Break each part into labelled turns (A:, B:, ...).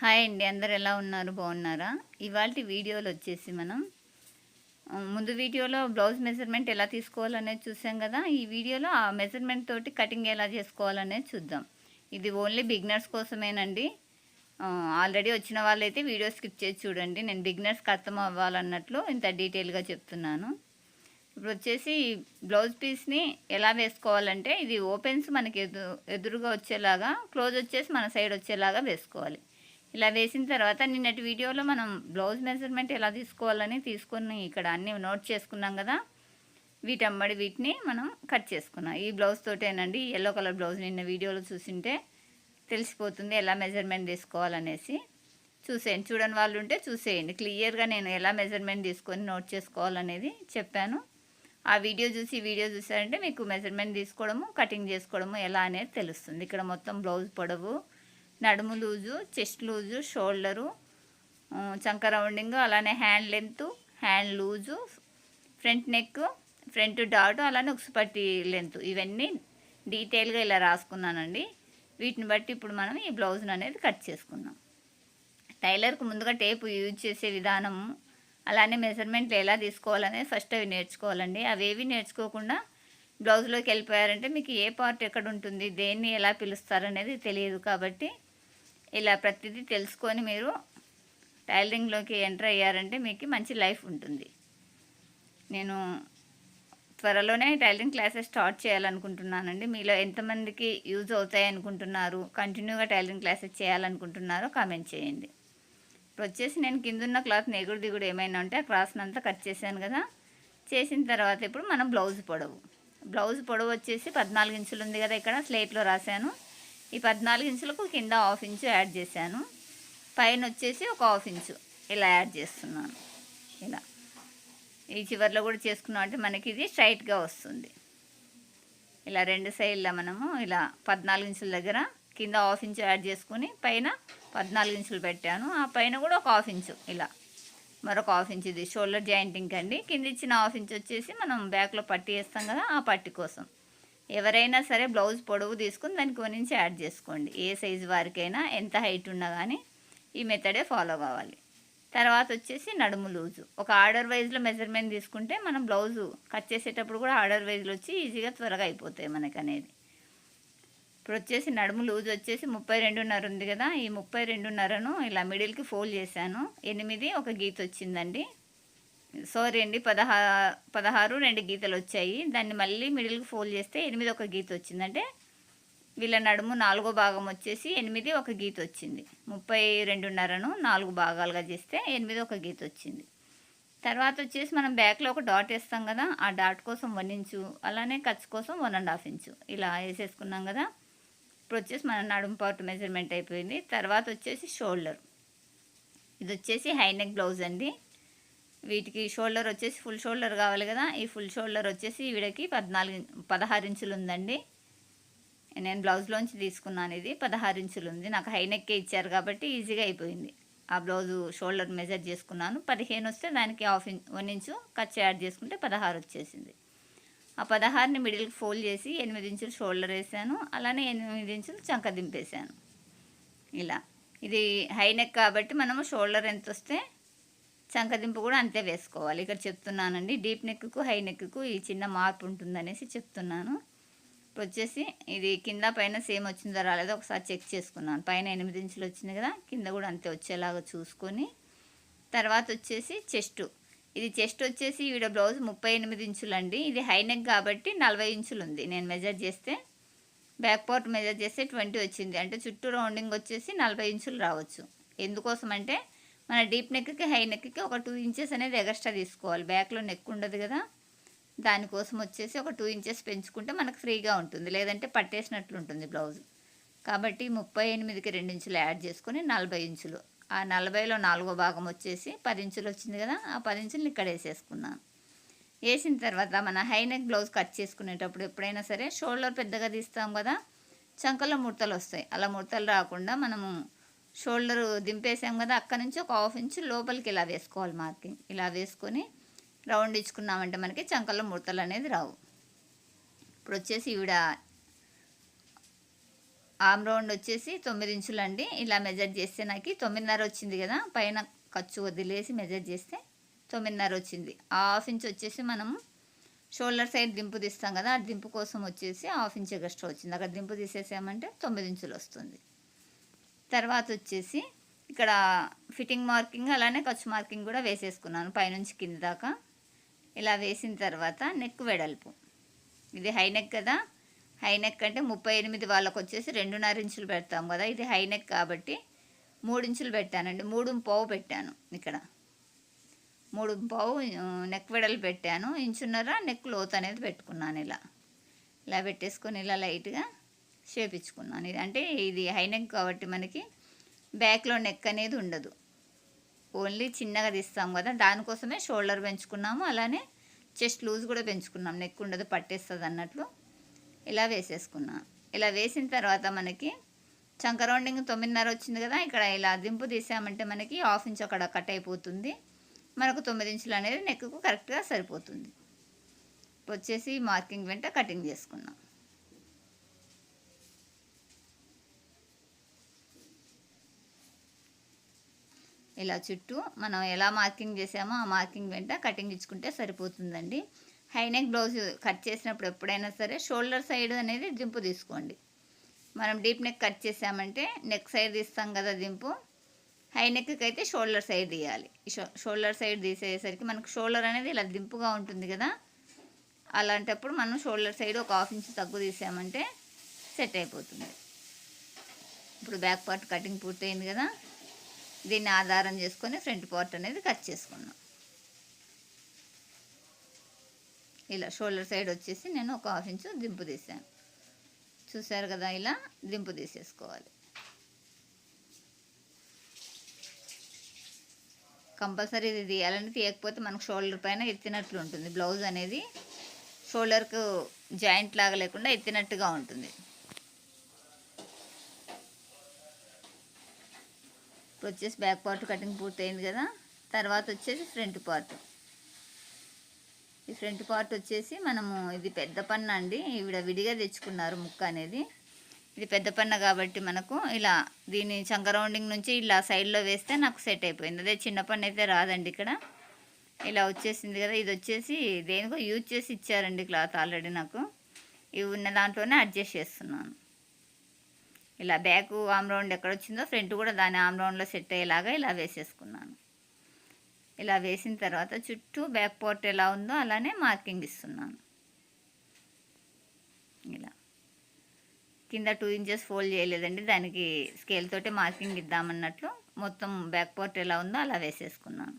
A: Hi అండి అందరు ఎలా ఉన్నారు? బాగున్నారా? ఇవాళ వీడియోలో వచ్చేసి మనం ముందు వీడియోలో బ్లౌజ్ మెజర్మెంట్ ఎలా తీసుకోవాలనేది చూసాం కదా? ఈ వీడియోలో ఆ మెజర్మెంట్ తోటి కటింగ్ ఎలా చేసుకోవాలనేది చూద్దాం. ఇది ఓన్లీ బిగినర్స్ కోసమేనండి. ఆల్రెడీ వచ్చిన వాళ్ళైతే వీడియో స్కిప్ చేసి చూడండి. నేను బిగినర్స్కి అర్థం అవ్వాలన్నట్లు ఇంత డీటెయిల్గా చెప్తున్నాను. ఇప్పుడు వచ్చేసి బ్లౌజ్ పీస్ని ఎలా వేసుకోవాలంటే ఇది ఓపెన్స్ మనకి ఎదు ఎదురుగా వచ్చేలాగా క్లోజ్ వచ్చేసి మన సైడ్ వచ్చేలాగా వేసుకోవాలి. ఇలా వేసిన తర్వాత నిన్నటి వీడియోలో మనం బ్లౌజ్ మెజర్మెంట్ ఎలా తీసుకోవాలని తీసుకొని ఇక్కడ అన్నీ నోట్ చేసుకున్నాం కదా. వీటమ్మడి వీటిని మనం కట్ చేసుకున్నాం. ఈ బ్లౌజ్ తోటేనండి ఎల్లో కలర్ బ్లౌజ్ నిన్న వీడియోలో చూసింటే తెలిసిపోతుంది ఎలా మెజర్మెంట్ తీసుకోవాలనేసి. చూసేయండి చూడని వాళ్ళు ఉంటే చూసేయండి. క్లియర్గా నేను ఎలా మెజర్మెంట్ తీసుకొని నోట్ చేసుకోవాలనేది చెప్పాను. ఆ వీడియో చూసి వీడియో చూసారంటే మీకు మెజర్మెంట్ తీసుకోవడము కటింగ్ చేసుకోవడము ఎలా అనేది తెలుస్తుంది. ఇక్కడ మొత్తం బ్లౌజ్ పొడవు నడుము లూజు చెస్ట్ లూజు షోల్డరు చంక రౌండింగ్ అలానే hand length hand loose front neck front dot అలానే ఉక్సుపట్టి లెంత్. ఇవన్నీ డీటెయిల్గా ఇలా రాసుకున్నానండి. వీటిని బట్టి ఇప్పుడు మనం ఈ బ్లౌజ్ని అనేది కట్ చేసుకుందాం. టైలర్కు ముందుగా టేపు యూజ్ చేసే విధానము అలానే మెజర్మెంట్లు ఎలా తీసుకోవాలనేది ఫస్ట్ అవి నేర్చుకోవాలండి. అవేవి నేర్చుకోకుండా బ్లౌజ్లోకి వెళ్ళిపోయారంటే మీకు ఏ పార్ట్ ఎక్కడ ఉంటుంది దేన్ని ఎలా పిలుస్తారనేది తెలియదు కాబట్టి ఇలా ప్రతిదీ తెలుసుకొని మీరు టైలరింగ్లోకి ఎంటర్ అయ్యారంటే మీకు మంచి లైఫ్ ఉంటుంది. నేను త్వరలోనే టైలరింగ్ క్లాసెస్ స్టార్ట్ చేయాలనుకుంటున్నానండి. మీలో ఎంతమందికి యూజ్ అవుతాయి అనుకుంటున్నారు కంటిన్యూగా టైలరింగ్ క్లాసెస్ చేయాలనుకుంటున్నారో కామెంట్ చేయండి. ఇప్పుడు వచ్చేసి నేను కిందున్న క్లాత్ ఎగుడు దిగుడు ఏమైనా ఉంటే ఆ క్రాస్నంతా కట్ చేశాను కదా. చేసిన తర్వాత ఇప్పుడు మనం బ్లౌజ్ పొడవు. బ్లౌజ్ పొడవు వచ్చేసి పద్నాలుగు ఇంచులు ఉంది కదా ఇక్కడ స్లేట్లో రాశాను. ఈ పద్నాలుగు ఇంచులకు కింద హాఫ్ ఇంచు యాడ్ చేశాను. పైన వచ్చేసి ఒక హాఫ్ ఇంచు ఇలా యాడ్ చేస్తున్నాను. ఇలా. ఈ చివర్లో కూడా చేసుకున్నాం అంటే మనకి ఇది స్ట్రైట్గా వస్తుంది. ఇలా రెండు సైడ్ల మనము ఇలా పద్నాలుగు ఇంచుల దగ్గర కింద హాఫ్ ఇంచు యాడ్ చేసుకుని పైన పద్నాలుగు ఇంచులు పెట్టాను. ఆ పైన కూడా ఒక హాఫ్ ఇంచు ఇలా. మరొక హాఫ్ ఇంచ్ ఇది షోల్డర్ జాయింటింగ్ అండి కింద ఇచ్చిన హాఫ్ ఇంచ్ వచ్చేసి మనం బ్యాక్లో పట్టి వేస్తాం కదా ఆ పట్టి కోసం. ఎవరైనా సరే బ్లౌజ్ పొడవు తీసుకుని దానికి వన్ ఇంచ్ యాడ్ చేసుకోండి. ఏ సైజు వారికైనా ఎంత హైట్ ఉన్నా కానీ ఈ మెథడే ఫాలో కావాలి. తర్వాత వచ్చేసి నడుము లూజు. ఒక ఆర్డర్ వైజ్లో మెజర్మెంట్ తీసుకుంటే మనం బ్లౌజు కట్ చేసేటప్పుడు కూడా ఆర్డర్ వైజ్లో వచ్చి ఈజీగా త్వరగా అయిపోతాయి మనకు అనేది ఇప్పుడు వచ్చేసి నడుము లూజ్ వచ్చేసి ముప్పై రెండున్నర ఉంది కదా ఈ ముప్పై రెండున్నరను ఇలా మిడిల్కి ఫోల్డ్ చేశాను. ఎనిమిది ఒక గీత వచ్చిందండి. సారీ అండి పదహా పదహారు రెండు గీతలు వచ్చాయి దాన్ని మళ్ళీ మిడిల్కి ఫోల్డ్ చేస్తే ఎనిమిది ఒక గీత వచ్చిందంటే వీళ్ళ నడుము నాలుగో భాగం వచ్చేసి ఎనిమిది ఒక గీత వచ్చింది. ముప్పై రెండున్నరను నాలుగు భాగాలుగా చేస్తే ఎనిమిది ఒక గీత వచ్చింది. తర్వాత వచ్చేసి మనం బ్యాక్లో ఒక డాట్ వేస్తాం కదా ఆ డాట్ కోసం వన్ ఇంచు అలానే ఖర్చు కోసం వన్ అండ్ హాఫ్ ఇంచు. ఇలా వేసేసుకున్నాం కదా ఇప్పుడు వచ్చేసి మన నడుము పార్ట్ మెజర్మెంట్ అయిపోయింది. తర్వాత వచ్చేసి షోల్డర్. ఇది వచ్చేసి హై నెక్ బ్లౌజ్ అండి. వీటికి షోల్డర్ వచ్చేసి ఫుల్ షోల్డర్ కావాలి కదా. ఈ ఫుల్ షోల్డర్ వచ్చేసి వీడికి పద్నాలుగు పదహారు ఇంచులు ఉందండి. నేను బ్లౌజ్లోంచి తీసుకున్నాను ఇది పదహారు ఇంచులు ఉంది. నాకు హైనెక్కే ఇచ్చారు కాబట్టి ఈజీగా అయిపోయింది. ఆ బ్లౌజు షోల్డర్ మెజర్ చేసుకున్నాను. పదిహేను వస్తే దానికి హాఫ్ ఇంచ్ వన్ ఇంచు ఖర్చు యాడ్ చేసుకుంటే పదహారు వచ్చేసింది. ఆ పదహారుని మిడిల్కి ఫోల్డ్ చేసి ఎనిమిది ఇంచులు షోల్డర్ వేసాను. అలానే ఎనిమిది ఇంచులు చంక దింపేశాను ఇలా. ఇది హై నెక్ కాబట్టి మనము షోల్డర్ ఎంత వస్తే చంకదింపు కూడా అంతే వేసుకోవాలి. ఇక్కడ చెప్తున్నానండి డీప్ నెక్కు హై నెక్కు ఈ చిన్న మార్పు ఉంటుందనేసి చెప్తున్నాను. ఇప్పుడు వచ్చేసి ఇది కింద పైన సేమ్ వచ్చిందో రాలేదో ఒకసారి చెక్ చేసుకున్నాను. పైన ఎనిమిది ఇంచులు వచ్చింది కదా కింద కూడా అంతే వచ్చేలాగా చూసుకొని. తర్వాత వచ్చేసి చెస్ట్. ఇది చెస్ట్ వచ్చేసి ఈవిడ బ్లౌజ్ ముప్పై ఎనిమిది ఇంచులండి. ఇది హై నెక్ కాబట్టి నలభై ఇంచులు ఉంది. నేను మెజర్ చేస్తే బ్యాక్ పార్ట్ మెజర్ చేస్తే ట్వంటీ వచ్చింది. అంటే చుట్టూ రౌండింగ్ వచ్చేసి నలభై ఇంచులు రావచ్చు. ఎందుకోసం అంటే మన డీప్ నెక్కి హై నెక్కి ఒక టూ ఇంచెస్ అనేది ఎగస్ట్రా తీసుకోవాలి. బ్యాక్లో నెక్ ఉండదు కదా. దానికోసం వచ్చేసి ఒక టూ ఇంచెస్ పెంచుకుంటే మనకు ఫ్రీగా ఉంటుంది. లేదంటే పట్టేసినట్లు ఉంటుంది బ్లౌజ్. కాబట్టి ముప్పై ఎనిమిదికి రెండు ఇంచులు యాడ్ చేసుకొని నలభై ఇంచులు. ఆ నలభైలో నాలుగో భాగం వచ్చేసి పది ఇంచులు వచ్చింది కదా. ఆ పది ఇంచులు ఇక్కడ వేసేసుకున్నాను వేసిన తర్వాత మన హై నెక్ బ్లౌజ్ కట్ చేసుకునేటప్పుడు ఎప్పుడైనా సరే షోల్డర్ పెద్దగా తీస్తాం కదా. చంకలో ముడతలు వస్తాయి. అలా ముడతలు రాకుండా మనము షోల్డర్ దింపేసాం కదా అక్కడ నుంచి ఒక హాఫ్ ఇంచు లోపలికి ఇలా వేసుకోవాలి మార్కింగ్ ఇలా వేసుకొని రౌండ్ ఇచ్చుకున్నామంటే మనకి చంకల్లో ముడతలు అనేది రావు. ఇప్పుడు వచ్చేసి ఈవిడ ఆమ్ రౌండ్ వచ్చేసి తొమ్మిది ఇంచులు అండి. ఇలా మెజర్ చేస్తే నాకు తొమ్మిదిన్నర వచ్చింది కదా పైన ఖర్చు వదిలేసి మెజర్ చేస్తే తొమ్మిదిన్నర వచ్చింది. ఆ హాఫ్ ఇంచ్ వచ్చేసి మనము షోల్డర్ సైడ్ దింపు తీస్తాం కదా ఆ దింపు కోసం వచ్చేసి హాఫ్ ఇంచ్ ఎక్స్ట్రా వచ్చింది. అక్కడ దింపు తీసేసామంటే తొమ్మిది ఇంచులు వస్తుంది. తర్వాత వచ్చేసి ఇక్కడ ఫిట్టింగ్ మార్కింగ్ అలానే ఖర్చు మార్కింగ్ కూడా వేసేసుకున్నాను పైనుంచి కింద దాకా. ఇలా వేసిన తర్వాత నెక్ వెడల్పు. ఇది హై నెక్ కదా. హై నెక్ అంటే ముప్పై ఎనిమిది వాళ్ళకు వచ్చేసి రెండున్నర ఇంచులు పెడతాం కదా. ఇది హై నెక్ కాబట్టి మూడు ఇంచులు పెట్టానండి. మూడు పావు పెట్టాను ఇక్కడ. మూడు పావు నెక్ వెడలు పెట్టాను. ఇంచున్నర నెక్ లోత్ అనేది పెట్టుకున్నాను ఇలా. ఇలా పెట్టేసుకొని ఇలా లైట్గా చేపించుకున్నాను. ఇది అంటే ఇది హైనెక్ కాబట్టి మనకి బ్యాక్లో నెక్ అనేది ఉండదు. ఓన్లీ చిన్నగా తీస్తాం కదా దానికోసమే షోల్డర్ పెంచుకున్నాము. అలానే చెస్ట్ లూజ్ కూడా పెంచుకున్నాం. నెక్ ఉండదు పట్టేస్తుంది అన్నట్లు ఇలా వేసేసుకున్నాను ఇలా వేసిన తర్వాత మనకి చంక రౌండింగ్ తొమ్మిదిన్నర వచ్చింది కదా ఇక్కడ ఇలా దింపు తీసామంటే మనకి హాఫ్ ఇంచ్ అక్కడ కట్ అయిపోతుంది. మనకు తొమ్మిది ఇంచులు అనేది నెక్కు కరెక్ట్గా సరిపోతుంది. వచ్చేసి మార్కింగ్ వెంట కటింగ్ చేసుకున్నాం. ఇలా చుట్టూ మనం ఎలా మార్కింగ్ చేసామో ఆ మార్కింగ్ వెంట కటింగ్ ఇచ్చుకుంటే సరిపోతుందండి. హైనెక్ బ్లౌజ్ కట్ చేసినప్పుడు ఎప్పుడైనా సరే షోల్డర్ సైడ్ అనేది దింపు తీసుకోండి. మనం డీప్ నెక్ కట్ చేసామంటే నెక్ సైడ్ తీస్తాం కదా దింపు. హై నెక్కి అయితే షోల్డర్ సైడ్ తీయాలి. షోల్డర్ సైడ్ తీసేసరికి మనకు షోల్డర్ అనేది ఇలా దింపుగా ఉంటుంది కదా. అలాంటప్పుడు మనం షోల్డర్ సైడ్ ఒక హాఫ్ ఇంచ్ తగ్గు తీసామంటే సెట్ అయిపోతుంది. ఇప్పుడు బ్యాక్ పార్ట్ కటింగ్ పూర్తయింది కదా. దీన్ని ఆధారం చేసుకొని ఫ్రంట్ పార్ట్ అనేది కట్ చేసుకున్నాం. ఇలా షోల్డర్ సైడ్ వచ్చేసి నేను ఒక హాఫ్ ఇంచు దింపు తీసాను. చూసారు కదా ఇలా దింపు తీసేసుకోవాలి. కంపల్సరీ ఇది తీయాలని తీయకపోతే మనకు షోల్డర్ పైన ఎత్తినట్లు ఉంటుంది. బ్లౌజ్ అనేది షోల్డర్కు జాయింట్ లాగా లేకుండా ఎత్తినట్టుగా ఉంటుంది. వచ్చేసి బ్యాక్ పార్ట్ కటింగ్ పూర్తయింది కదా. తర్వాత వచ్చేసి ఫ్రంట్ పార్ట్. ఈ ఫ్రంట్ పార్ట్ వచ్చేసి మనము ఇది పెద్ద పన్న అండి. ఈవిడ విడిగా తెచ్చుకున్నారు ముక్క అనేది. ఇది పెద్ద పన్న కాబట్టి మనకు ఇలా దీని చంక రౌండింగ్ నుంచి ఇలా సైడ్లో వేస్తే నాకు సెట్ అయిపోయింది. అదే చిన్న పన్ను అయితే రాదండి ఇక్కడ. ఇలా వచ్చేసింది కదా. ఇది వచ్చేసి దేనికో యూజ్ చేసి ఇచ్చారండి క్లాత్ ఆల్రెడీ నాకు. ఇవి ఉన్న దాంట్లోనే అడ్జస్ట్ చేస్తున్నాను. ఇలా బ్యాక్ ఆమ్ రౌండ్ ఎక్కడ వచ్చిందో ఫ్రంట్ కూడా దాని ఆమ్ రౌండ్లో సెట్ అయ్యేలాగా ఇలా వేసేసుకున్నాను. ఇలా వేసిన తర్వాత చుట్టూ బ్యాక్ పోర్ట్ ఎలా ఉందో అలానే మార్కింగ్ ఇస్తున్నాను. ఇలా. కింద టూ ఇంచెస్ ఫోల్డ్ చేయలేదండి దానికి స్కేల్ తోటి మార్కింగ్ ఇద్దామన్నట్లు మొత్తం బ్యాక్ పార్ట్ ఎలా ఉందో అలా వేసేసుకున్నాను.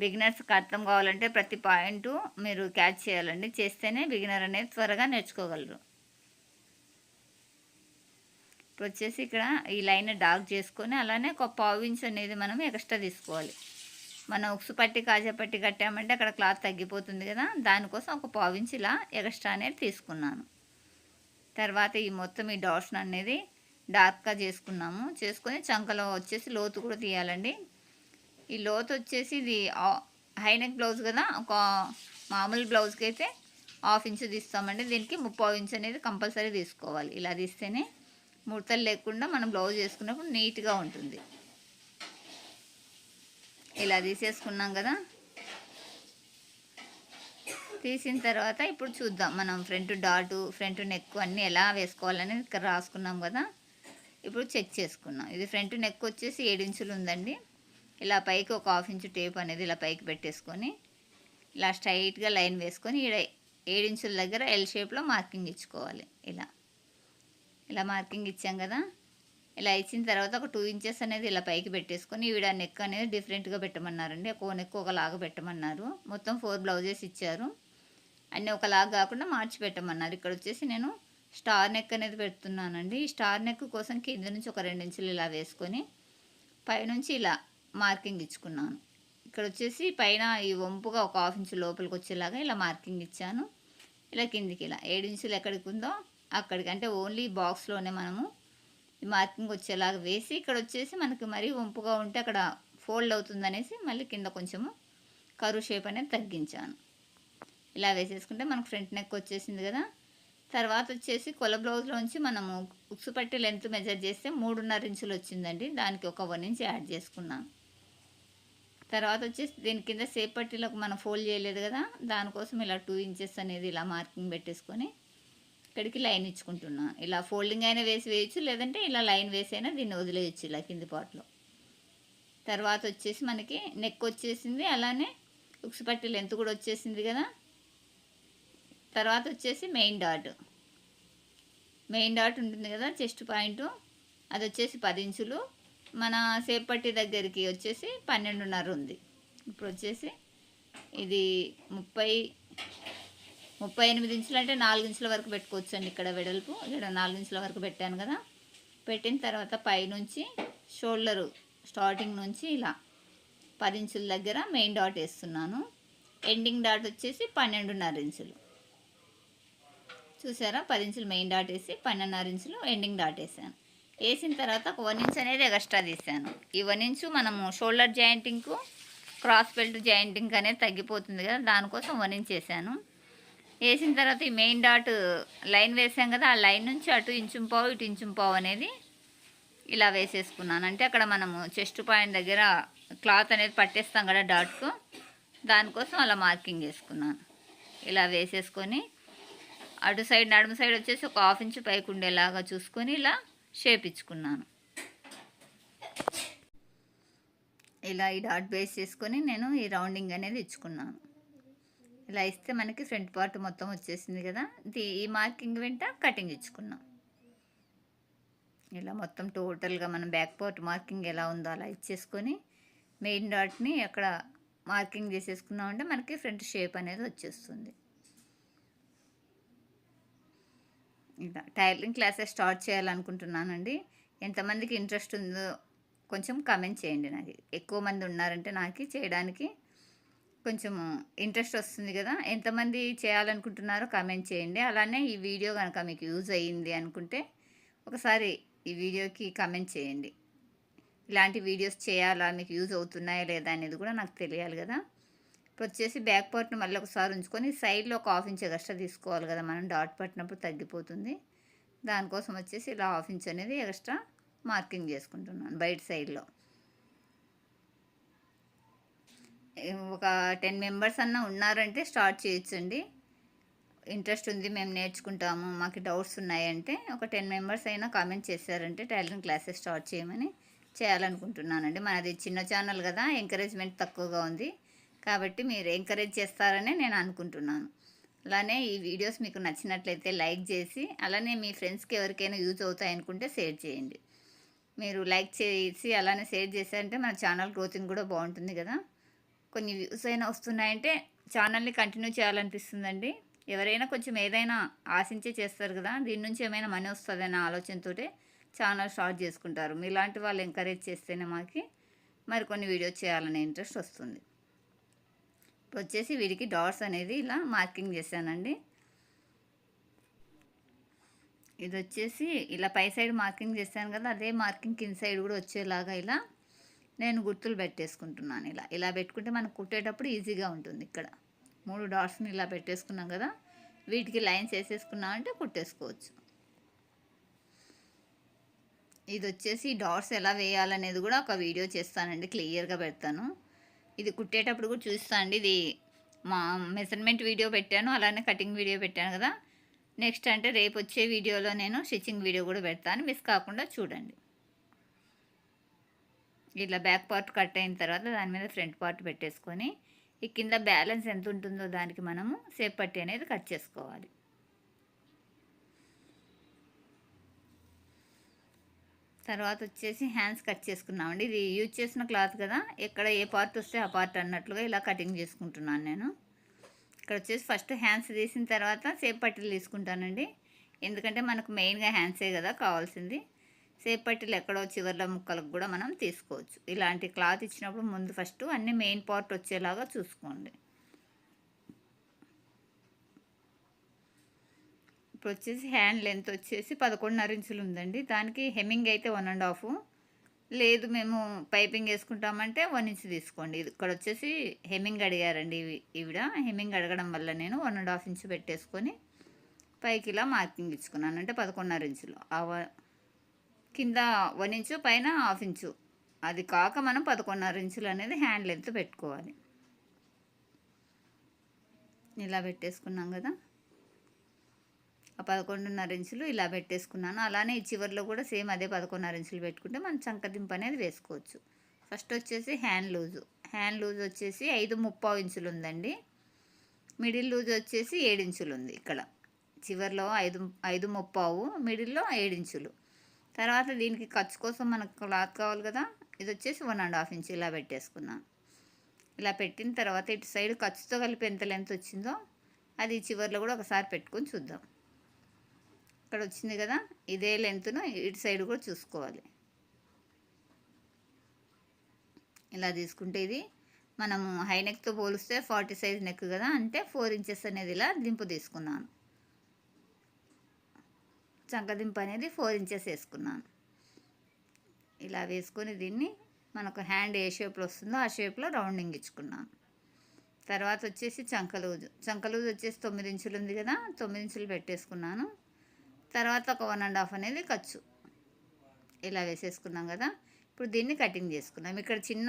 A: బిగినర్స్కి అర్థం కావాలంటే ప్రతి పాయింట్ మీరు క్యాచ్ చేయాలండి చేస్తేనే బిగినర్ అనేది త్వరగా నేర్చుకోగలరు. ఇప్పుడు వచ్చేసి ఇక్కడ ఈ లైన్ డార్క్ చేసుకొని అలానే ఒక పావు ఇంచ్ అనేది మనం ఎక్స్ట్రా తీసుకోవాలి. మనం ఉక్సు పట్టి కాజా పట్టి కట్టామంటే అక్కడ క్లాత్ తగ్గిపోతుంది కదా దానికోసం ఒక పావు ఇంచ్ ఇలా ఎక్స్ట్రా అనేది తీసుకున్నాను. తర్వాత ఈ మొత్తం ఈ డాట్స్ అనేది డార్క్గా చేసుకున్నాము. చేసుకొని చంకలో వచ్చేసి లోతు కూడా తీయాలండి. ఈ లోతు వచ్చేసి ఇది హైనెక్ బ్లౌజ్ కదా ఒక మామూలు బ్లౌజ్కి అయితే హాఫ్ ఇంచు తీస్తామండి. దీనికి ముప్పావు ఇంచు అనేది కంపల్సరీ తీసుకోవాలి. ఇలా తీస్తేనే ముడతలు లేకుండా మనం బ్లౌజ్ చేసుకున్నప్పుడు నీట్గా ఉంటుంది. ఇలా తీసేసుకున్నాం కదా. తీసిన తర్వాత ఇప్పుడు చూద్దాం. మనం ఫ్రంట్ డాటు ఫ్రంట్ నెక్ అన్నీ ఎలా వేసుకోవాలని ఇక్కడ రాసుకున్నాం కదా. ఇప్పుడు చెక్ చేసుకున్నాం. ఇది ఫ్రంట్ నెక్ వచ్చేసి ఏడించులు ఉందండి. ఇలా పైకి ఒక హాఫ్ ఇంచు టేప్ అనేది ఇలా పైకి పెట్టేసుకొని ఇలా స్ట్రైట్గా లైన్ వేసుకొని ఈడ ఏడించుల దగ్గర ఎల్ షేప్లో మార్కింగ్ ఇచ్చుకోవాలి. ఇలా. ఇలా మార్కింగ్ ఇచ్చాం కదా. ఇలా ఇచ్చిన తర్వాత ఒక టూ ఇంచెస్ అనేది ఇలా పైకి పెట్టేసుకొని ఈవిడ నెక్ అనేది డిఫరెంట్గా పెట్టమన్నారండి. ఒక నెక్ ఒకలాగా పెట్టమన్నారు. మొత్తం ఫోర్ బ్లౌజెస్ ఇచ్చారు. అన్నీ ఒకలాగా కాకుండా మార్చి పెట్టమన్నారు. ఇక్కడ వచ్చేసి నేను స్టార్ నెక్ అనేది పెడుతున్నానండి. ఈ స్టార్ నెక్ కోసం కింద నుంచి ఒక రెండు ఇంచులు ఇలా వేసుకొని పైనుంచి ఇలా మార్కింగ్ ఇచ్చుకున్నాను. ఇక్కడ వచ్చేసి పైన ఈ వంపుగా ఒక హాఫ్ ఇంచు లోపలికి వచ్చేలాగా ఇలా మార్కింగ్ ఇచ్చాను. ఇలా కిందికి ఇలా ఏడు ఇంచులు ఎక్కడికి ఉందో అక్కడికి. అంటే ఓన్లీ బాక్స్లోనే మనము మార్కింగ్ వచ్చేలాగా వేసి ఇక్కడ వచ్చేసి మనకి మరీ వంపుగా ఉంటే అక్కడ ఫోల్డ్ అవుతుంది అనేసి మళ్ళీ కింద కొంచెము కరువు షేప్ అనేది తగ్గించాను. ఇలా వేసేసుకుంటే మనకు ఫ్రంట్ నెక్ వచ్చేసింది కదా. తర్వాత వచ్చేసి కొల బ్లౌజ్లోంచి మనము ఉక్సు పట్టి లెంత్ మెజర్ చేస్తే మూడున్నర ఇంచులు వచ్చిందండి. దానికి ఒక వన్ ఇంచ్ యాడ్ చేసుకున్నాను తర్వాత వచ్చేసి దీని కింద సేప్ పట్టీలకు మనం ఫోల్డ్ చేయలేదు కదా. దానికోసం ఇలా టూ ఇంచెస్ అనేది ఇలా మార్కింగ్ పెట్టేసుకొని ఇక్కడికి లైన్ ఇచ్చుకుంటున్నాను ఇలా ఫోల్డింగ్ అయినా వేసి వేయచ్చు లేదంటే ఇలా లైన్ వేసి అయినా దీన్ని వదిలేయచ్చు ఇలా కింది పాటలో తర్వాత వచ్చేసి మనకి నెక్ వచ్చేసింది అలానే ఉక్స్ పట్టి లెంత్ కూడా వచ్చేసింది కదా. తర్వాత వచ్చేసి మెయిన్ డాట్ మెయిన్ డాట్ ఉంటుంది కదా చెస్ట్ పాయింట్ అది వచ్చేసి పది ఇంచులు. మన సేపట్టి దగ్గరికి వచ్చేసి పన్నెండున్నర ఉంది. ఇప్పుడు వచ్చేసి ఇది ముప్పై ముప్పై ఎనిమిది ఇంచులు అంటే నాలుగు ఇంచుల వరకు పెట్టుకోవచ్చు అండి ఇక్కడ వెడల్పు. ఇక్కడ నాలుగు ఇంచుల వరకు పెట్టాను కదా. పెట్టిన తర్వాత పైనుంచి షోల్డరు స్టార్టింగ్ నుంచి ఇలా పది ఇంచుల దగ్గర మెయిన్ డాట్ వేస్తున్నాను. ఎండింగ్ డాట్ వచ్చేసి పన్నెండున్నర ఇంచులు. చూసారా? పది ఇంచులు మెయిన్ డాట్ వేసి పన్నెండున్నర ఇంచులు ఎండింగ్ డాట్ వేసాను. వేసిన తర్వాత ఒక వన్ ఇంచ్ అనేది ఎక్స్ట్రా తీసాను. ఈ వన్ ఇంచు మనము షోల్డర్ జాయింటింగ్కు క్రాస్ బెల్ట్ జాయింటింగ్ అనేది తగ్గిపోతుంది కదా. దానికోసం వన్ ఇంచ్ వేసాను. వేసిన తర్వాత ఈ మెయిన్ డాట్ లైన్ వేసాం కదా ఆ లైన్ నుంచి అటు ఇంచుంపావు ఇటు ఇంచుంపావు అనేది ఇలా వేసేసుకున్నాను. అంటే అక్కడ మనము చెస్ట్ పాయింట్ దగ్గర క్లాత్ అనేది పట్టేస్తాం కదా డాట్కు దానికోసం అలా మార్కింగ్ వేసుకున్నాను. ఇలా వేసేసుకొని అటు సైడ్ నడుము సైడ్ వచ్చేసి ఒక హాఫ్ ఇంచ్ పైకి ఉండేలాగా చూసుకొని ఇలా షేప్ ఇచ్చుకున్నాను. ఇలా ఈ డాట్ బేస్ చేసుకొని నేను ఈ రౌండింగ్ అనేది ఇచ్చుకున్నాను. ఇలా ఇస్తే మనకి ఫ్రంట్ పార్ట్ మొత్తం వచ్చేసింది కదా. ఈ మార్కింగ్ వెంట కటింగ్ ఇచ్చుకున్నాం. ఇలా మొత్తం టోటల్గా మనం బ్యాక్ పార్ట్ మార్కింగ్ ఎలా ఉందో అలా ఇచ్చేసుకొని మెయిన్ డాట్ని అక్కడ మార్కింగ్ చేసేసుకున్నామంటే మనకి ఫ్రంట్ షేప్ అనేది వచ్చేస్తుంది. ఇలా టైలరింగ్ క్లాసెస్ స్టార్ట్ చేయాలనుకుంటున్నానండి. ఎంతమందికి ఇంట్రెస్ట్ ఉందో కొంచెం కమెంట్ చేయండి నాకు. ఎక్కువ మంది ఉన్నారంటే నాకు చేయడానికి కొంచెం ఇంట్రెస్ట్ వస్తుంది కదా. ఎంతమంది చేయాలనుకుంటున్నారో కమెంట్ చేయండి. అలానే ఈ వీడియో కనుక మీకు యూజ్ అయ్యింది అనుకుంటే ఒకసారి ఈ వీడియోకి కమెంట్ చేయండి. ఇలాంటి వీడియోస్ చేయాలా? మీకు యూజ్ అవుతున్నాయా లేదా అనేది కూడా నాకు తెలియాలి కదా. ఇప్పుడు వచ్చేసి బ్యాక్ పార్ట్ని మళ్ళీ ఒకసారి ఉంచుకొని సైడ్లో ఒక హాఫ్ ఇంచ్ ఎక్స్ట్రా తీసుకోవాలి కదా. మనం డాట్ పట్టినప్పుడు తగ్గిపోతుంది. దానికోసం వచ్చేసి ఇలా హాఫ్ ఇంచ్ అనేది ఎక్స్ట్రా మార్కింగ్ చేసుకుంటున్నాను బయట సైడ్లో. ఒక టెన్ మెంబర్స్ అన్న ఉన్నారంటే స్టార్ట్ చేయొచ్చండి. ఇంట్రెస్ట్ ఉంది మేము నేర్చుకుంటాము మాకు డౌట్స్ ఉన్నాయంటే ఒక టెన్ మెంబర్స్ అయినా కామెంట్ చేశారంటే టైలరింగ్ క్లాసెస్ స్టార్ట్ చేయమని చేయాలనుకుంటున్నానండి. మనది చిన్న ఛానల్ కదా ఎంకరేజ్మెంట్ తక్కువగా ఉంది. కాబట్టి మీరు ఎంకరేజ్ చేస్తారనే నేను అనుకుంటున్నాను. అలానే ఈ వీడియోస్ మీకు నచ్చినట్లయితే లైక్ చేసి అలానే మీ ఫ్రెండ్స్కి ఎవరికైనా యూజ్ అవుతాయనుకుంటే షేర్ చేయండి. మీరు లైక్ చేసి అలానే షేర్ చేశారంటే మన ఛానల్ గ్రోతింగ్ కూడా బాగుంటుంది కదా. కొన్ని వ్యూస్ అయినా వస్తున్నాయంటే ఛానల్ని కంటిన్యూ చేయాలనిపిస్తుందండి. ఎవరైనా కొంచెం ఏదైనా ఆశించే చేస్తారు కదా దీని నుంచి ఏమైనా మనీ వస్తుందనే ఆలోచనతో ఛానల్ స్టార్ట్ చేసుకుంటారు. మీలాంటి వాళ్ళు ఎంకరేజ్ చేస్తేనే మాకు మరి కొన్ని వీడియోస్ చేయాలనే ఇంట్రెస్ట్ వస్తుంది. వచ్చేసి వీడికి డాట్స్ అనేది ఇలా మార్కింగ్ చేశానండి. ఇది వచ్చేసి ఇలా పై సైడ్ మార్కింగ్ చేశాను కదా అదే మార్కింగ్ కింద సైడ్ కూడా వచ్చేలాగా ఇలా నేను గుర్తులు పెట్టేసుకుంటున్నాను ఇలా. ఇలా పెట్టుకుంటే మనం కుట్టేటప్పుడు ఈజీగా ఉంటుంది ఇక్కడ. మూడు డాట్స్ని ఇలా పెట్టేసుకున్నాం కదా. వీటికి లైన్స్ వేసేసుకున్నామంటే కుట్టేసుకోవచ్చు. ఇది వచ్చేసి డాట్స్ ఎలా వేయాలనేది కూడా ఒక వీడియో చేస్తానండి. క్లియర్గా పెడతాను. ఇది కుట్టేటప్పుడు కూడా చూస్తానండి ఇది మా మెజర్మెంట్ వీడియో పెట్టాను. అలానే కటింగ్ వీడియో పెట్టాను కదా. నెక్స్ట్ అంటే రేపు వచ్చే వీడియోలో నేను స్టిచ్చింగ్ వీడియో కూడా పెడతాను. మిస్ కాకుండా చూడండి. ఇట్లా బ్యాక్ పార్ట్ కట్ అయిన తర్వాత దాని మీద ఫ్రంట్ పార్ట్ పెట్టేసుకొని ఈ కింద బ్యాలెన్స్ ఎంత ఉంటుందో దానికి మనము సేప్ పట్టి అనేది కట్ చేసుకోవాలి. తర్వాత వచ్చేసి హ్యాండ్స్ కట్ చేసుకున్నామండి. ఇది యూజ్ చేసిన క్లాత్ కదా ఎక్కడ ఏ పార్ట్ వస్తే ఆ పార్ట్ అన్నట్లుగా ఇలా కటింగ్ చేసుకుంటున్నాను నేను. ఇక్కడ వచ్చేసి ఫస్ట్ హ్యాండ్స్ తీసిన తర్వాత సేప్ పట్టీలు తీసుకుంటానండి. ఎందుకంటే మనకు మెయిన్గా హ్యాండ్సే కదా కావాల్సింది. సేపట్టిలో ఎక్కడో చివరిలో ముక్కలకు కూడా మనం తీసుకోవచ్చు. ఇలాంటి క్లాత్ ఇచ్చినప్పుడు ముందు ఫస్ట్ అన్ని మెయిన్ పార్ట్ వచ్చేలాగా చూసుకోండి. ఇప్పుడు వచ్చేసి హ్యాండ్ లెంత్ వచ్చేసి పదకొండున్నర ఇంచులు ఉందండి. దానికి హెమ్మింగ్ అయితే వన్ అండ్ హాఫ్. లేదు మేము పైపింగ్ వేసుకుంటామంటే వన్ ఇంచ్ తీసుకోండి. ఇక్కడ వచ్చేసి హెమ్మింగ్ అడిగారండి ఈవిడ. హెమ్మింగ్ అడగడం వల్ల నేను వన్ అండ్ హాఫ్ ఇంచ్ పెట్టేసుకొని పైకి ఇలా మార్కింగ్ ఇచ్చుకున్నాను. అంటే పదకొండున్నర ఇంచులు. ఆ కింద వన్ ఇంచు పైన హాఫ్ ఇంచు. అది కాక మనం పదకొండున్నర ఇంచులు అనేది హ్యాండ్ లెంత్ పెట్టుకోవాలి. ఇలా పెట్టేసుకున్నాం కదా. ఆ పదకొండున్నర ఇంచులు ఇలా పెట్టేసుకున్నాను. అలానే ఈ చివరిలో కూడా సేమ్ అదే పదకొండున్నర ఇంచులు పెట్టుకుంటే మనం చంకదింపు అనేది వేసుకోవచ్చు. ఫస్ట్ వచ్చేసి హ్యాండ్ లూజు. హ్యాండ్ లూజ్ వచ్చేసి ఐదు ముప్పావు ఇంచులు ఉందండి. మిడిల్ లూజ్ వచ్చేసి ఏడు ఉంది ఇక్కడ. చివరిలో ఐదు ఐదు ముప్పావు మిడిల్లో ఏడు ఇంచులు. తర్వాత దీనికి ఖర్చు కోసం మనకు క్లాత్ కావాలి కదా. ఇది వచ్చేసి వన్ అండ్ హాఫ్ ఇంచ్ ఇలా పెట్టేసుకున్నాను ఇలా పెట్టిన తర్వాత ఇటు సైడ్ ఖర్చుతో కలిపి ఎంత లెంత్ వచ్చిందో అది చివరిలో కూడా ఒకసారి పెట్టుకొని చూద్దాం. ఇక్కడ వచ్చింది కదా ఇదే లెంత్ను ఇటు సైడ్ కూడా చూసుకోవాలి. ఇలా తీసుకుంటే ఇది మనము హై నెక్తో పోలిస్తే ఫార్టీ సైజ్ నెక్ కదా అంటే ఫోర్ ఇంచెస్ అనేది ఇలా దింపు తీసుకున్నాను. చంకదింపు అనేది ఫోర్ ఇంచెస్ వేసుకున్నాను. ఇలా వేసుకొని దీన్ని మనకు హ్యాండ్ ఏ షేప్లో వస్తుందో ఆ షేప్లో రౌండింగ్ ఇచ్చుకున్నాను. తర్వాత వచ్చేసి చంకలూజు చంకలూజు వచ్చేసి తొమ్మిది ఇంచులు ఉంది కదా తొమ్మిది ఇంచులు పెట్టేసుకున్నాను. తర్వాత ఒక వన్ అండ్ హాఫ్ అనేది ఖర్చు. ఇలా వేసేసుకున్నాం కదా ఇప్పుడు దీన్ని కటింగ్ చేసుకున్నాం. ఇక్కడ చిన్న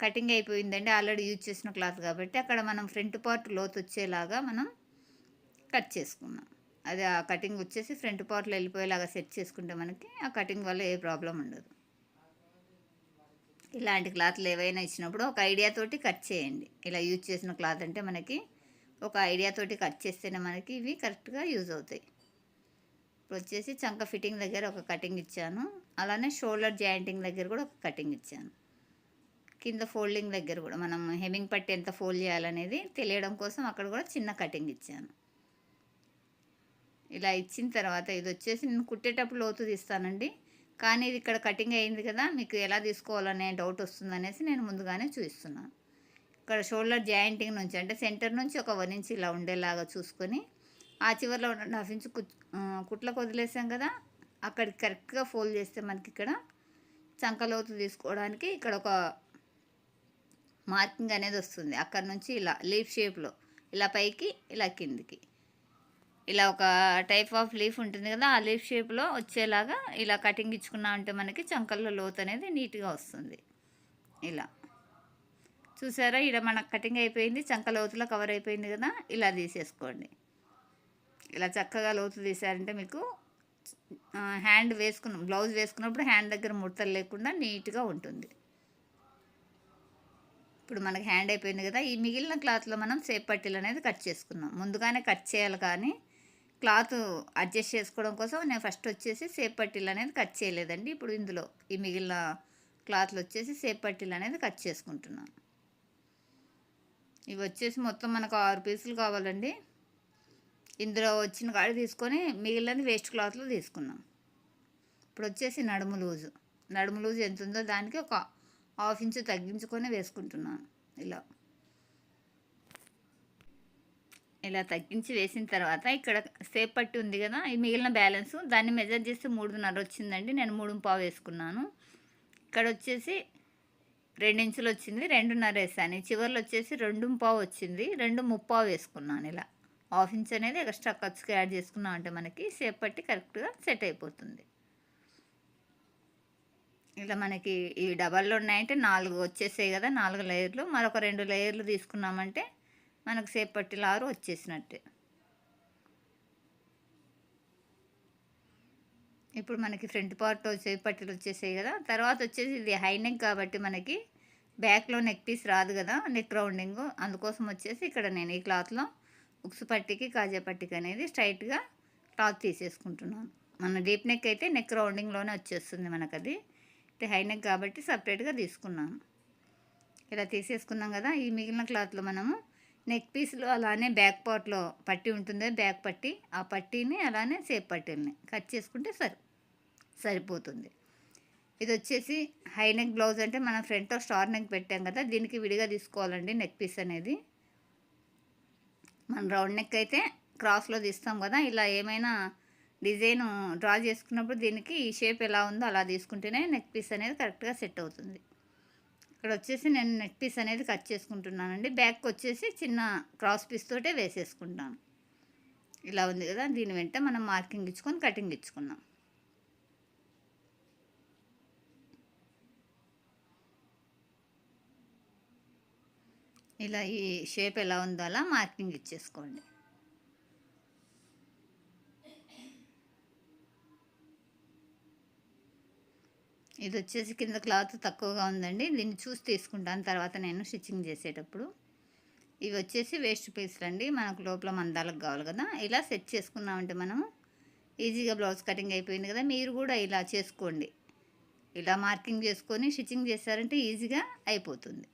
A: కటింగ్ అయిపోయిందండి ఆల్రెడీ యూజ్ చేసిన క్లాత్ కాబట్టి అక్కడ మనం ఫ్రంట్ పార్ట్ లోతు వచ్చేలాగా మనం కట్ చేసుకున్నాం. అది ఆ కటింగ్ వచ్చేసి ఫ్రంట్ పార్ట్లో వెళ్ళిపోయేలాగా సెట్ చేసుకుంటే మనకి ఆ కటింగ్ వల్ల ఏ ప్రాబ్లం ఉండదు. ఇలాంటి క్లాత్లు ఏవైనా ఇచ్చినప్పుడు ఒక ఐడియాతోటి కట్ చేయండి. ఇలా యూజ్ చేసిన క్లాత్ అంటే మనకి ఒక ఐడియాతోటి కట్ చేస్తేనే మనకి ఇవి కరెక్ట్గా యూజ్ అవుతాయి. ఇప్పుడు వచ్చేసి చంక ఫిట్టింగ్ దగ్గర ఒక కటింగ్ ఇచ్చాను. అలానే షోల్డర్ జాయింటింగ్ దగ్గర కూడా ఒక కటింగ్ ఇచ్చాను. కింద ఫోల్డింగ్ దగ్గర కూడా మనం హెమింగ్ పట్టి ఎంత ఫోల్డ్ చేయాలనేది తెలియడం కోసం అక్కడ కూడా చిన్న కటింగ్ ఇచ్చాను. ఇలా ఇచ్చిన తర్వాత ఇది వచ్చేసి నేను కుట్టేటప్పుడు లోతు తీస్తానండి. కానీ ఇది ఇక్కడ కటింగ్ అయింది కదా మీకు ఎలా తీసుకోవాలనే డౌట్ వస్తుంది అనేసి నేను ముందుగానే చూపిస్తున్నాను. ఇక్కడ షోల్డర్ జాయింటింగ్ నుంచి అంటే సెంటర్ నుంచి ఒక వన్ ఇంచ్ ఇలా ఉండేలాగా చూసుకొని ఆ చివరిలో ఉన్న హాఫ్ ఇంచ్ కుట్లకు వదిలేసాం కదా అక్కడికి కరెక్ట్గా ఫోల్డ్ చేస్తే మనకి ఇక్కడ చంకలోతు తీసుకోవడానికి ఇక్కడ ఒక మార్కింగ్ అనేది వస్తుంది. అక్కడ నుంచి ఇలా లీఫ్ షేప్లో ఇలా పైకి ఇలా కిందికి. ఇలా ఒక టైప్ ఆఫ్ లీఫ్ ఉంటుంది కదా ఆ లీఫ్ షేప్లో వచ్చేలాగా ఇలా కటింగ్ ఇచ్చుకున్నామంటే మనకి చంకల్లో లోతు అనేది నీట్గా వస్తుంది. ఇలా. చూసారా? ఇలా మనకు కటింగ్ అయిపోయింది చంక లోతులో కవర్ అయిపోయింది కదా ఇలా తీసేసుకోండి. ఇలా చక్కగా లోతు తీసారంటే మీకు హ్యాండ్ వేసుకున్న బ్లౌజ్ వేసుకున్నప్పుడు హ్యాండ్ దగ్గర ముడతలు లేకుండా నీట్గా ఉంటుంది. ఇప్పుడు మనకి హ్యాండ్ అయిపోయింది కదా ఈ మిగిలిన క్లాత్లో మనం సేప్ పట్టీలు అనేది కట్ చేసుకున్నాం ముందుగానే కట్ చేయాలి కానీ క్లాత్ అడ్జస్ట్ చేసుకోవడం కోసం నేను ఫస్ట్ వచ్చేసి సేప్ పట్టీలు అనేది కట్ చేయలేదండి. ఇప్పుడు ఇందులో ఈ మిగిలిన క్లాత్లు వచ్చేసి సేప్ పట్టీలు అనేది కట్ చేసుకుంటున్నాను. ఇవి వచ్చేసి మొత్తం మనకు ఆరు పీసులు కావాలండి. ఇందులో వచ్చిన కాడి తీసుకొని మిగిలినది వేస్ట్ క్లాత్లో తీసుకున్నాం. ఇప్పుడు వచ్చేసి నడుము లూజు. నడుము లూజు ఎంత ఉందో దానికి ఒక హాఫ్ ఇంచు తగ్గించుకొని వేసుకుంటున్నాను. ఇలా. ఇలా తగ్గించి వేసిన తర్వాత ఇక్కడ సేప్ పట్టి ఉంది కదా ఈ మిగిలిన బ్యాలెన్స్ దాన్ని మెజర్ చేస్తే మూడున్నర వచ్చిందండి. నేను మూడు పావు వేసుకున్నాను. ఇక్కడ వచ్చేసి రెండించులు వచ్చింది రెండున్నర వేసాను. చివరిలో చివర్లో వచ్చేసి రెండు పావు వచ్చింది రెండు ముప్పావు వేసుకున్నాను ఇలా. హాఫ్ ఇంచ్ అనేది ఎక్స్ట్రా ఖర్చుకి యాడ్ చేసుకున్నాం అంటే మనకి సేప్ పట్టి కరెక్ట్గా సెట్ అయిపోతుంది. ఇలా మనకి ఈ డబల్లో ఉన్నాయంటే నాలుగు వచ్చేసాయి కదా నాలుగు లేయర్లు. మరొక రెండు లేయర్లు తీసుకున్నామంటే మనకు సేపట్టి లారు వచ్చేసినట్టే. ఇప్పుడు మనకి ఫ్రంట్ పార్ట్ చేపట్టలు వచ్చేసాయి కదా తర్వాత వచ్చేసి ఇది హై నెక్ కాబట్టి మనకి బ్యాక్లో నెక్ పీస్ రాదు కదా నెక్ రౌండింగ్ అందుకోసం వచ్చేసి ఇక్కడ నేను ఈ క్లాత్లో ఉక్సు పట్టికి కాజా పట్టికి అనేది స్ట్రైట్గా క్లాత్ తీసేసుకుంటున్నాను. మన డీప్ నెక్ అయితే నెక్ రౌండింగ్లోనే వచ్చేస్తుంది మనకు అది ఇది హై నెక్ కాబట్టి సపరేట్గా తీసుకున్నాను. ఇలా తీసేసుకున్నాం కదా ఈ మిగిలిన క్లాత్లో మనము నెక్ పీస్లో అలానే బ్యాక్ పార్ట్లో పట్టి ఉంటుంది. బ్యాక్ పట్టి ఆ పట్టీని అలానే సేప్ పట్టీని కట్ చేసుకుంటే సరి సరిపోతుంది. ఇది వచ్చేసి హై నెక్ బ్లౌజ్ అంటే మనం ఫ్రంట్లో స్టార్ నెక్ పెట్టాం కదా దీనికి విడిగా తీసుకోవాలండి నెక్ పీస్ అనేది. మనం రౌండ్ నెక్ అయితే క్రాస్లో తీస్తాం కదా ఇలా ఏమైనా డిజైన్ డ్రా చేసుకున్నప్పుడు దీనికి ఈ షేప్ ఎలా ఉందో అలా తీసుకుంటేనే నెక్ పీస్ అనేది కరెక్ట్గా సెట్ అవుతుంది. ఇక్కడ వచ్చేసి నేను నెక్ పీస్ అనేది కట్ చేసుకుంటున్నానండి. బ్యాక్ వచ్చేసి చిన్న క్రాస్ పీస్ తోటే వేసేసుకుంటాను. ఇలా ఉంది కదా దీని వెంట మనం మార్కింగ్ ఇచ్చుకొని కటింగ్ ఇచ్చుకున్నాం ఇలా ఈ షేప్ ఎలా ఉందో అలా మార్కింగ్ ఇచ్చేసుకోండి. ఇది వచ్చేసి కింద క్లాత్ తక్కువగా ఉందండి. దీన్ని చూసి తీసుకుంటాను. తర్వాత నేను స్టిచ్చింగ్ చేసేటప్పుడు. ఇవి వచ్చేసి వేస్ట్ పీసులు అండి మనకు లోపల మందాలకు కావాలి కదా. ఇలా సెట్ చేసుకున్నామంటే మనం ఈజీగా బ్లౌజ్ కటింగ్ అయిపోయింది కదా. మీరు కూడా ఇలా చేసుకోండి. ఇలా మార్కింగ్ చేసుకొని స్టిచ్చింగ్ చేశారంటే ఈజీగా అయిపోతుంది.